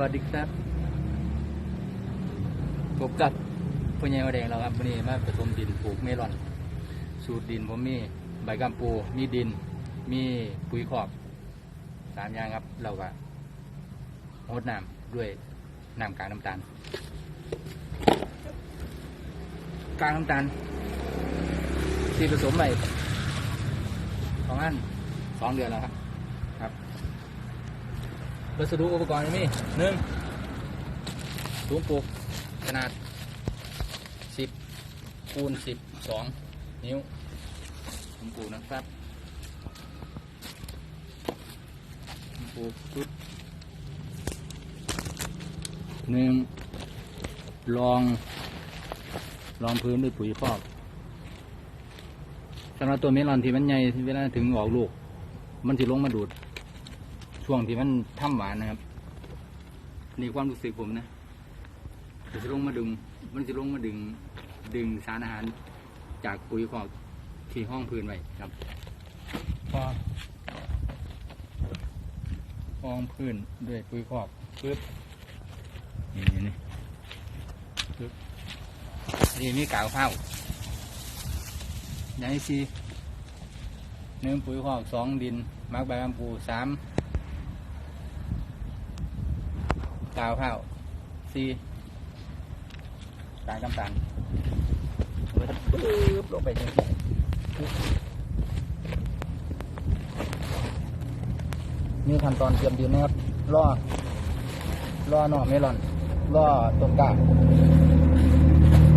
วัสดีครับพบกับพ่อใหญ่มาแดงเราครับวันนี้มาผสมดินปลูกเมลอน สูตรดินผมมีใบกัมปูมีดิน มีปุ๋ยคอกสามอย่างครับเราก็งดน้ำด้วยน้ำกากน้ำตาลกากน้ำตาลที่ผสมไปประมาณสองเดือนแล้วครับครับ วัสดุอุปกรณ์มีหนึ่งถุงปลูกขนาดสิบคูณสิบสองนิ้วถุงปลูกนะครับถุงปลูกชุดหนึ่งรองรองพื้นด้วยปุ๋ยคอกสำหรับตัวเมลอนที่มันใหญ่เวลาถึงออกลูก มันจะลงมาดูด ช่วงที่มันท่ำหวานนะครับนี่ความรู้สึกผมนะมันจะลงมาดึง มันจะลงมาดึง ดึงสารอาหารจากปุ๋ยคอกที่ห้องพื้นไว้ครับพอห้องพื้นด้วยปุ๋ยคอกปึ๊บนี่นี่นี่ปึ๊บนี่มีกาวข้าวอย่างที่สี่หนึ่งปุ๋ยคอกสองดินมักใบกัมปูสาม กาวข้าวซีกากน้ำตาลแล้วก็ปึ๊บลงไปจังซี่นี่ขั้นตอนเตรียมดินนะครับล่อล่อหน่อเมลอนล่อต้นกล้า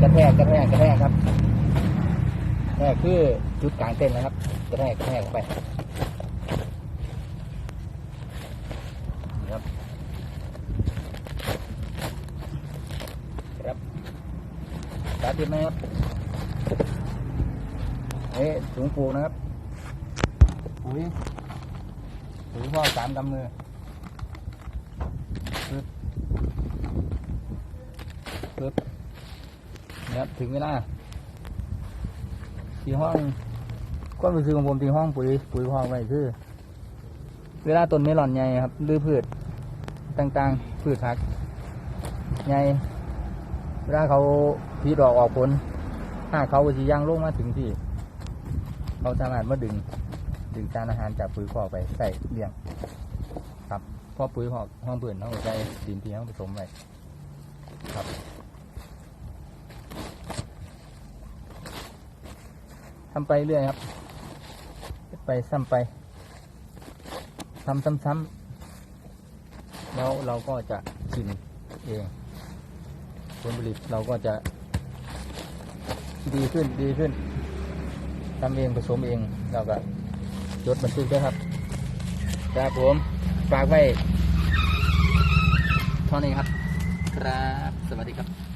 กระแทกกระแทกกระแทกครับนี่คือจุดกลางเต้นนะครับ กระแทกกระแทกลงไปนี่ครับ ครับ ตาดินนะครับเอ๊ะถุงปูนะครับปุ๋ยปุ๋ยพ่อสามกำมือปึ๊บปึ๊บนะครับถึงเวลาที่ห้องความรู้สึกของผมที่ห้องปุ๋ยปุ๋ยพ่อไว้คือ เวลาต้นเมลอนใหญ่ครับหรือพืชต่างๆ พืชผักใหญ่เวลาเขา พีดอกออกผลถ้าเขาสีย่างลงมาถึงที่ เขาสามารถมาดึง ดึงสารอาหารจากปุ๋ยคอกไปใส่เลี้ยง ครับเพราะปุ๋ยคอกห้องเปื่อนเขาใส่ดินที่เขาผสมไว้ครับทำไปเรื่อยครับไปซ้ำไปทำซ้ำๆแล้วเราก็จะชินเองผลผลิตเราก็จะ ดีขึ้นดีขึ้นทำเองผสมเองเราก็จดบันทึกด้วยครับครับผมฝากไว้เท่านี้ครับ ครับ สวัสดีครับ